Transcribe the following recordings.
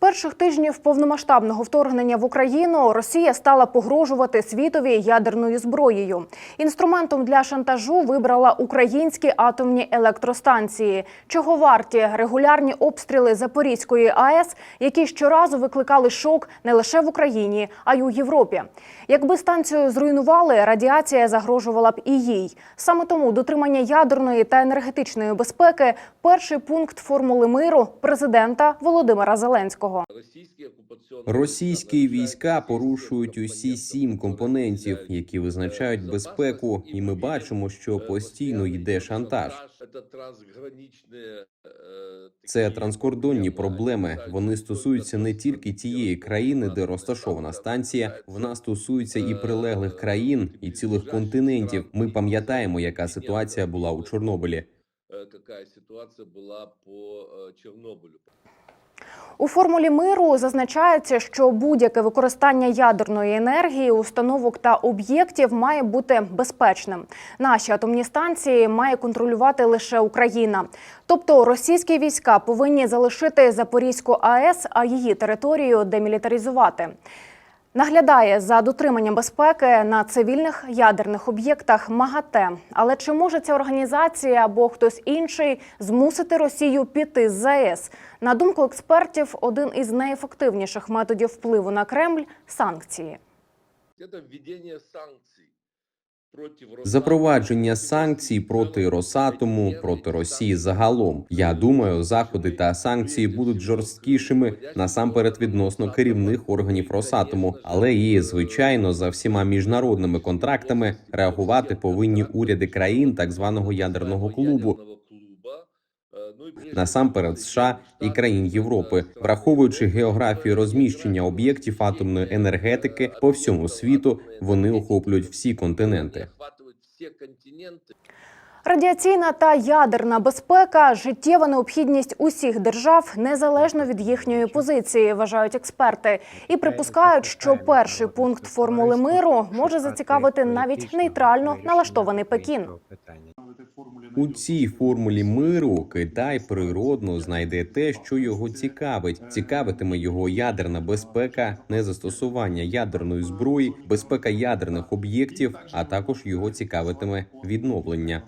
перших тижнів повномасштабного вторгнення в Україну Росія стала погрожувати світові ядерною зброєю. Інструментом для шантажу вибрала українські атомні електростанції. Чого варті регулярні обстріли Запорізької АЕС, які щоразу викликали шок не лише в Україні, а й у Європі. Якби станцію зруйнували, радіація загрожувала б і їй. Саме тому дотримання ядерної та енергетичної безпеки перший пункт формули миру президента Володимира Зеленського Російські війська порушують усі сім компонентів, які визначають безпеку, і ми бачимо, що постійно йде шантаж. Це транскордонні проблеми. Вони стосуються не тільки тієї країни, де розташована станція. Вона стосується і прилеглих країн, і цілих континентів. Ми пам'ятаємо, яка ситуація була у Чорнобилі. какая ситуация была по э, Чернобылю. У формулі миру зазначається, що будь-яке використання ядерної енергії, установок та об'єктів має бути безпечним. Наші атомні станції має контролювати лише Україна. Тобто російські війська повинні залишити Запорізьку АЕС, а її територію демілітаризувати. Наглядає за дотриманням безпеки на цивільних ядерних об'єктах МАГАТЕ. Але чи може ця організація або хтось інший змусити Росію піти з ЗАЕС? На думку експертів, один із найефективніших методів впливу на Кремль санкції. Це введення Росатома. Запровадження санкцій проти Росатому, проти Росії загалом. Я думаю, заходи та санкції будуть жорсткішими насамперед відносно керівних органів Росатому, але і звичайно за всіма міжнародними контрактами реагувати повинні уряди країн так званого ядерного клубу. Насамперед США і країн Європи, враховуючи географію розміщення об'єктів атомної енергетики по всьому світу, вони охоплюють всі континенти. Радіаційна та ядерна безпека життєва необхідність усіх держав незалежно від їхньої позиції, вважають експерти, і припускають, що перший пункт формули миру може зацікавити навіть нейтрально налаштований Пекін. У цій формулі миру Китай природно знайде те, що його цікавить. Цікавитиме його ядерна безпека, незастосування ядерної зброї, безпека ядерних об'єктів, а також його цікавитиме відновлення.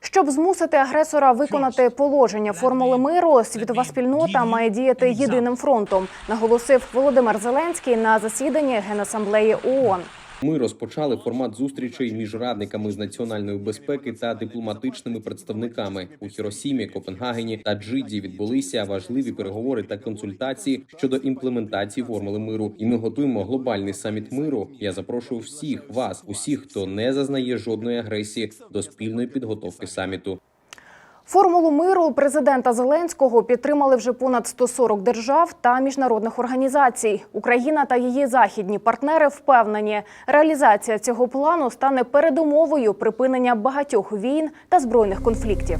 Щоб змусити агресора виконати положення формули миру, світова спільнота має діяти єдиним фронтом, наголосив Володимир Зеленський на засіданні Генасамблеї ООН. Ми розпочали формат зустрічей між радниками з національної безпеки та дипломатичними представниками у Хіросімі, Копенгагені та Джиді. Відбулися важливі переговори та консультації щодо імплементації формули миру. І ми готуємо глобальний саміт миру. Я запрошую всіх вас, усіх, хто не зазнає жодної агресії, до спільної підготовки саміту. Формулу миру президента Зеленського підтримали вже понад 140 держав та міжнародних організацій. Україна та її західні партнери впевнені, реалізація цього плану стане передумовою припинення багатьох війн та збройних конфліктів.